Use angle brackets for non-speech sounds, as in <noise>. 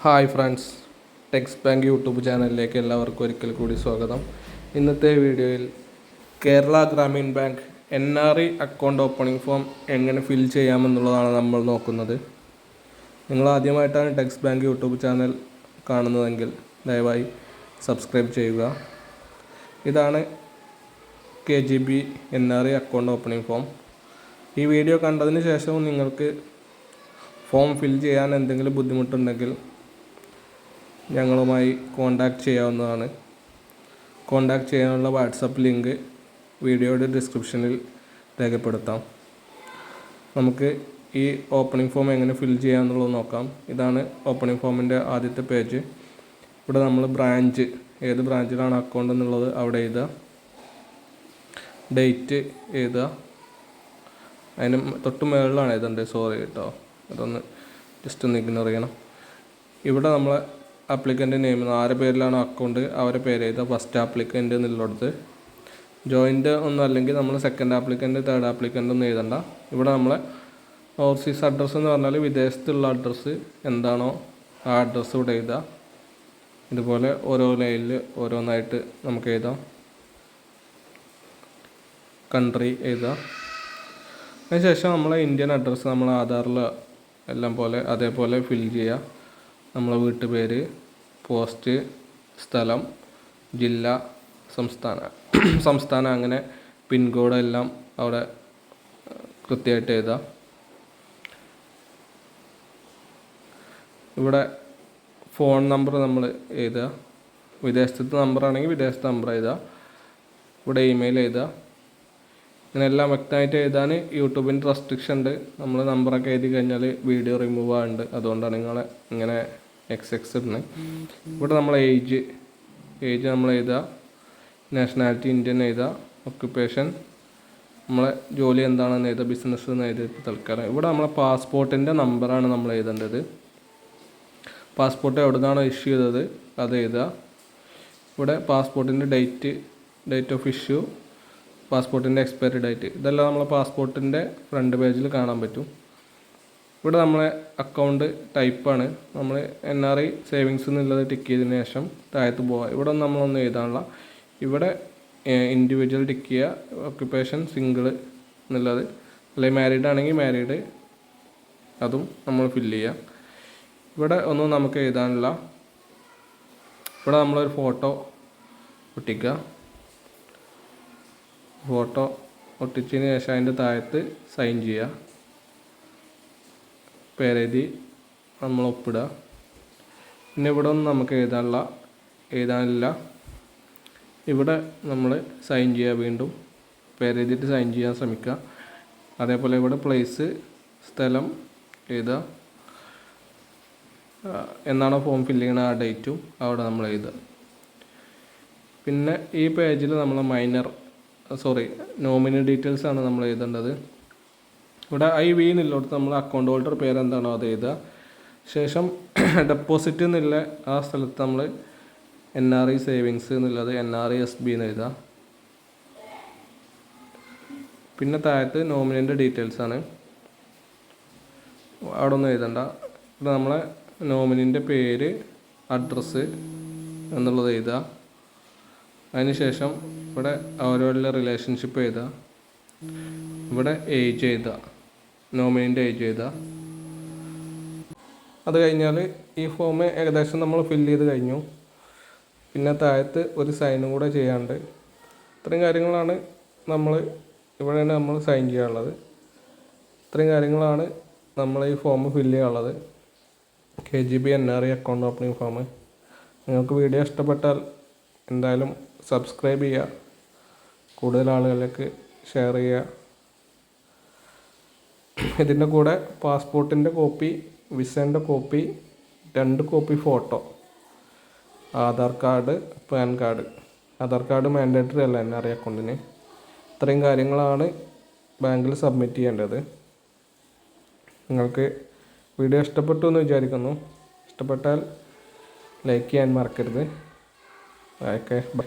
Hi friends techs bank YouTube ചാനലിലേക്ക് എല്ലാവർക്കും ഒരിക്കൽ കൂടി സ്വാഗതം. ഇന്നത്തെ വീഡിയോയിൽ Kerala Gramin bank N R E account opening form എങ്ങനെ ഫിൽ ചെയ്യാമെന്നുള്ളതാണ് നമ്മൾ നോക്കുന്നത്. നിങ്ങൾ ആദ്യമായിട്ടാണ് ടെക്സ് ബാങ്ക് യൂട്യൂബ് ചാനൽ കാണുന്നതെങ്കിൽ ദയവായി സബ്സ്ക്രൈബ് ചെയ്യുക. ഇതാണ് K G B N R E account opening form ഈ വീഡിയോ കണ്ടതിന് ശേഷവും നിങ്ങൾക്ക് ഫോം ഫിൽ ചെയ്യാൻ എന്തെങ്കിലും ബുദ്ധിമുട്ടുണ്ടെങ്കിൽ ഞങ്ങളുമായി കോണ്ടാക്ട് ചെയ്യാവുന്നതാണ്. കോണ്ടാക്ട് ചെയ്യാനുള്ള വാട്സപ്പ് ലിങ്ക് വീഡിയോയുടെ ഡിസ്ക്രിപ്ഷനിൽ രേഖപ്പെടുത്താം. നമുക്ക് ഈ ഓപ്പണിംഗ് ഫോം എങ്ങനെ ഫിൽ ചെയ്യാമെന്നുള്ളത് നോക്കാം. ഇതാണ് ഓപ്പണിംഗ് ഫോമിന്റെ ആദ്യത്തെ പേജ് ഇവിടെ നമ്മൾ ബ്രാഞ്ച് ഏത് ബ്രാഞ്ചിലാണ് അക്കൗണ്ട് എന്നുള്ളത് അവിടെ എഴുതുക. ഡേറ്റ് എഴുതുക. അതിന് തൊട്ട് മുകളിലാണ് എഴുതേണ്ടത് സോറി കേട്ടോ. അതൊന്ന് ജസ്റ്റ് ഒന്ന് ഇഗ്നോർ ചെയ്യണം. ഇവിടെ നമ്മളെ ആപ്ലിക്കന്റ് നെയിം ആരെ പേരിലാണ് അക്കൗണ്ട് അവരെ പേര് എഴുതുക. ഫസ്റ്റ് ആപ്ലിക്കന്റ് എന്നുള്ളിടത്ത് ജോയിന്റ് ഒന്നും അല്ലെങ്കിൽ നമ്മൾ സെക്കൻഡ് ആപ്ലിക്കന്റ് തേർഡ് ആപ്ലിക്കന്റ് ഒന്നും എഴുതണ്ട. ഇവിടെ നമ്മൾ ഓവർസീസ് അഡ്രസ്സ് എന്ന് പറഞ്ഞാൽ വിദേശത്തുള്ള അഡ്രസ്സ് എന്താണോ ആ അഡ്രസ്സ് ഇവിടെ എഴുതുക. ഇതുപോലെ ഓരോ ലൈനിൽ ഓരോന്നായിട്ട് നമുക്ക് എഴുതാം. കൺട്രി എഴുതുക. അതിനുശേഷം നമ്മളെ ഇന്ത്യൻ അഡ്രസ്സ് നമ്മൾ ആധാറിൽ എല്ലാം പോലെ അതേപോലെ ഫിൽ ചെയ്യുക. നമ്മളെ വീട്ടുപേര് പോസ്റ്റ് സ്ഥലം ജില്ല സംസ്ഥാന. <clears throat> സംസ്ഥാനം അങ്ങനെ പിൻകോഡ് എല്ലാം അവിടെ കൃത്യമായിട്ട് എഴുതാം. ഇവിടെ ഫോൺ നമ്പർ നമ്മൾ എഴുതുക വിദേശത്തെ നമ്പറാണെങ്കിൽ വിദേശത്തെ നമ്പർ എഴുതുക ഇവിടെ ഇമെയിൽ എഴുതുക ഇങ്ങനെ എല്ലാം വ്യക്തമായിട്ട് എഴുതാൻ യൂട്യൂബിന്റെ റെസ്ട്രിക്ഷൻ ഉണ്ട്. നമ്മൾ നമ്പറൊക്കെ എഴുതി കഴിഞ്ഞാൽ വീഡിയോ റിമൂവ് ആകുന്നുണ്ട് അതുകൊണ്ടാണ് നിങ്ങളെ ഇങ്ങനെ എക്സ് എക്സ് എന്ന് ഇവിടെ നമ്മൾ ഏജ് ഏജ് നമ്മൾ എഴുതുക നാഷണാലിറ്റി ഇന്ത്യൻ എഴുതുക ഒക്യുപ്പേഷൻ നമ്മളെ ജോലി എന്താണെന്ന് എഴുതുക ബിസിനസ് എന്ന് എഴുതി തൽക്കാലം. ഇവിടെ നമ്മളെ പാസ്പോർട്ടിന്റെ നമ്പറാണ് നമ്മൾ എഴുതേണ്ടത്. പാസ്പോർട്ട് എവിടെ നിന്നാണോ ഇഷ്യൂ ചെയ്തത് അത് എഴുതുക ഇവിടെ പാസ്പോർട്ടിന്റെ ഡേറ്റ് ഡേറ്റ് ഓഫ് ഇഷ്യൂ പാസ്പോർട്ടിന്റെ എക്സ്പയറി ഡേറ്റ് ഇതെല്ലാം നമ്മളെ പാസ്പോർട്ടിന്റെ ഫ്രണ്ട് പേജിൽ കാണാൻ പറ്റും. ഇവിടെ നമ്മളെ അക്കൗണ്ട് ടൈപ്പാണ് നമ്മൾ എൻ ആർ ഐ സേവിങ്സ് എന്നുള്ളത് ടിക്ക് ചെയ്തതിന് ശേഷം താഴത്ത് പോവുക ഇവിടെ നമ്മളൊന്നും എഴുതാനുള്ള. ഇവിടെ ഇൻഡിവിജ്വൽ ടിക്ക് ചെയ്യുക ഓക്യുപ്പേഷൻ സിംഗിൾ എന്നുള്ളത്. അല്ലെങ്കിൽ മാരീഡ് ആണെങ്കിൽ മാരീഡ് അതും നമ്മൾ ഫില്ല് ചെയ്യുക ഇവിടെ ഒന്നും നമുക്ക് എഴുതാനുള്ള. ഇവിടെ നമ്മളൊരു ഫോട്ടോ ഒട്ടിക്കുക. ഫോട്ടോ ഒട്ടിച്ചതിന് ശേഷം അതിന്റെ താഴത്ത് സൈൻ ചെയ്യുക. പേരെഴുതി നമ്മൾ ഒപ്പിടുക. പിന്നെ ഇവിടെ ഒന്നും നമുക്ക് എഴുതാനുള്ള എഴുതാനില്ല. ഇവിടെ നമ്മൾ സൈൻ ചെയ്യുക വീണ്ടും. പേരെഴുതിയിട്ട് സൈൻ ചെയ്യാൻ ശ്രമിക്കുക. അതേപോലെ ഇവിടെ പ്ലേസ് സ്ഥലം എഴുതുക. എന്നാണോ ഫോം ഫില്ല് ചെയ്യണ ആ ഡേറ്റും അവിടെ നമ്മൾ എഴുതുക. പിന്നെ ഈ പേജിൽ നമ്മൾ മൈനർ സോറി നോമിനി ഡീറ്റെയിൽസ് ആണ് നമ്മൾ എഴുതേണ്ടത്. ഇവിടെ ഐ വി എന്നുള്ളിടത്ത് നമ്മൾ അക്കൗണ്ട് ഹോൾഡർ പേരെന്താണോ അത് എഴുതുക. ശേഷം <clears throat> ഡെപ്പോസിറ്റ് എന്നുള്ള ആ സ്ഥലത്ത് നമ്മൾ എൻ ആർ ഐ സേവിങ്സ് എന്നുള്ളത് N R I S B എന്ന് എഴുതുക. പിന്നെ താഴത്ത് നോമിനിന്റെ ഡീറ്റെയിൽസ് ആണ്. അവിടെ ഒന്നും എഴുതണ്ട. ഇവിടെ നമ്മളെ നോമിനിന്റെ പേര് അഡ്രസ്സ് എന്നുള്ളത് എഴുതുക. അതിനുശേഷം ഇവിടെ അവരോടുള്ള റിലേഷൻഷിപ്പ് എഴുതുക. ഇവിടെ ഏജ് എഴുതുക. നോമിനിന്റെ ഏജ് ചെയ്താൽ അത് കഴിഞ്ഞാൽ ഈ ഫോം ഏകദേശം നമ്മൾ ഫില്ല് ചെയ്ത് കഴിഞ്ഞു. പിന്നെ താഴത്ത് ഒരു സൈനും കൂടെ ചെയ്യാണ്ട്. ഇത്രയും കാര്യങ്ങളാണ് നമ്മൾ ഇവിടെയാണ് നമ്മൾ സൈൻ ചെയ്യാനുള്ളത്. ഇത്രയും കാര്യങ്ങളാണ് നമ്മൾ ഈ ഫോം ഫില്ല് ചെയ്യാനുള്ളത്. K G B N R I account opening form നിങ്ങൾക്ക് വീഡിയോ ഇഷ്ടപ്പെട്ടാൽ എന്തായാലും സബ്സ്ക്രൈബ് ചെയ്യുക. കൂടുതൽ ആളുകളിലേക്ക് ഷെയർ ചെയ്യുക. ഇതിന്റെ കൂടെ പാസ്പോർട്ടിന്റെ കോപ്പി വിസേന്റെ കോപ്പി രണ്ട് copy photo Aadhaar card PAN card. Aadhaar card mandatory അല്ല ആർ ഐ അക്കൗണ്ടിന്. ഇത്രയും കാര്യങ്ങളാണ് ബാങ്കിൽ സബ്മിറ്റ് ചെയ്യേണ്ടത്. നിങ്ങൾക്ക് വീഡിയോ ഇഷ്ടപ്പെട്ടു എന്ന് വിചാരിക്കുന്നു. ഇഷ്ടപ്പെട്ടാൽ ലൈക്ക് ചെയ്യാൻ മറക്കരുത്. Okay bye